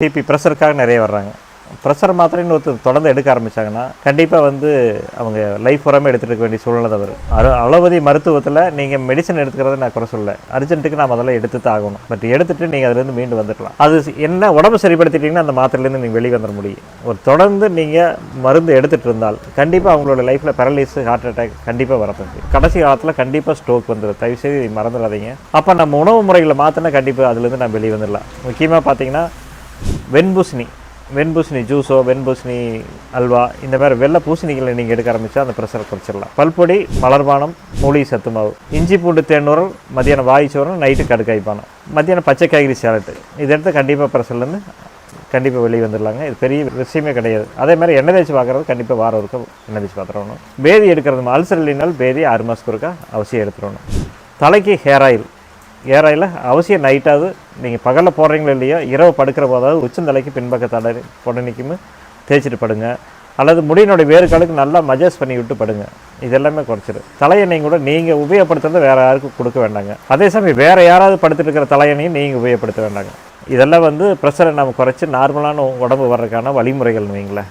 BP ப்ரெஷருக்காக நிறைய வர்றாங்க. Pressure மாத்திரைன்னு ஒருத்தர் தொடர்ந்து எடுக்க ஆரம்பிச்சாங்கன்னா கண்டிப்பாக வந்து அவங்க லைஃப் பூராமே எடுத்துகிட்டு இருக்க வேண்டிய சூழ்நிலை தான் வரும். அது அளவதி மருத்துவத்தில் நீங்கள் மெடிசன் எடுத்துக்கிறத நான் குறை சொல்ல அர்ஜென்ட்டுக்கு நான் முதல்ல எடுத்து தான் ஆகணும் பட் எடுத்துகிட்டு நீங்கள் அதுலேருந்து மீண்டு வந்துடலாம். அது என்ன உடம்பு சரிப்படுத்திட்டீங்கன்னா அந்த மாத்திரையிலேருந்து நீங்கள் வெளியே வந்துட முடியும். ஒரு தொடர்ந்து நீங்கள் மருந்து எடுத்துகிட்டு இருந்தால் கண்டிப்பாக அவங்களோட லைஃப்பில் பேரலைஸ் ஹார்ட் அட்டாக் கண்டிப்பாக வரப்போகுது கடைசி காலத்தில் கண்டிப்பாக ஸ்ட்ரோக் வந்துடும் தயவுசெய்து மறந்துடாதீங்க. அப்போ நம்ம உணவு முறைகளை மாற்றினா கண்டிப்பாக அதுலேருந்து நான் வெளியே வந்துடலாம். முக்கியமாக பார்த்தீங்கன்னா வெண்பூசணி வெண்பூசணி ஜூஸோ வெண்பூசணி அல்வா இந்த மாதிரி வெள்ளை பூசணிகளை நீங்கள் எடுக்க ஆரம்பித்தா அந்த ப்ரெஷரை குறைச்சிடலாம். பல்பொடி மலர்பானம் மூலிகை சத்து மாவு. இஞ்சி பூண்டு தேனூரல் மதியானம் வாய்ச்சோறும் நைட்டு கடுக்காய் பானம். மத்தியானம் பச்சை காய்கறி சேலட்டு இது எடுத்து கண்டிப்பாக ப்ரெஷர்லேருந்து கண்டிப்பாக வெளியே வந்துடலாங்க. இது பெரிய விஷயமே கிடையாது. அதே மாதிரி எண்ணெய் தேய்ச்சி பார்க்குறது கண்டிப்பாக வாரம் ஒருக்க எண்ணெய் தேய்ச்சி பார்த்துடணும் பேதி எடுக்கிறது அல்சர் இல்லைனாலும் பேதி ஆறு மாதத்துக்கு ஒருக்கா அவசியம் எடுத்துடணும். தலைக்கு ஹேர் ஆயில் ஹேர் ஆயிலில் அவசியம் நைட்டாவது நீங்கள் பகலில் போடுறீங்களோ இல்லையோ இரவு படுக்கிற போதாவது உச்சந்தலைக்கு பின்பக்க தடை பொடனிக்குமே தேய்ச்சிட்டு படுங்க. அல்லது முடியினுடைய வேறு காலுக்கு நல்லா மஜாஸ் பண்ணி விட்டு படுங்க. இதெல்லாமே குறைச்சிடும் தலையணையும் கூட நீங்கள் உபயோகப்படுத்துறது வேறு யாருக்கும் கொடுக்க வேண்டாங்க. அதே சமயம் வேறு யாராவது படுத்துட்டு இருக்கிற தலையணையும் நீங்கள் உபயோகப்படுத்த வேண்டாங்க. இதெல்லாம் வந்து ப்ரெஷரை நம்ம குறைச்சி நார்மலான உடம்பு வர்றதுக்கான வழிமுறைகள் வைங்களேன்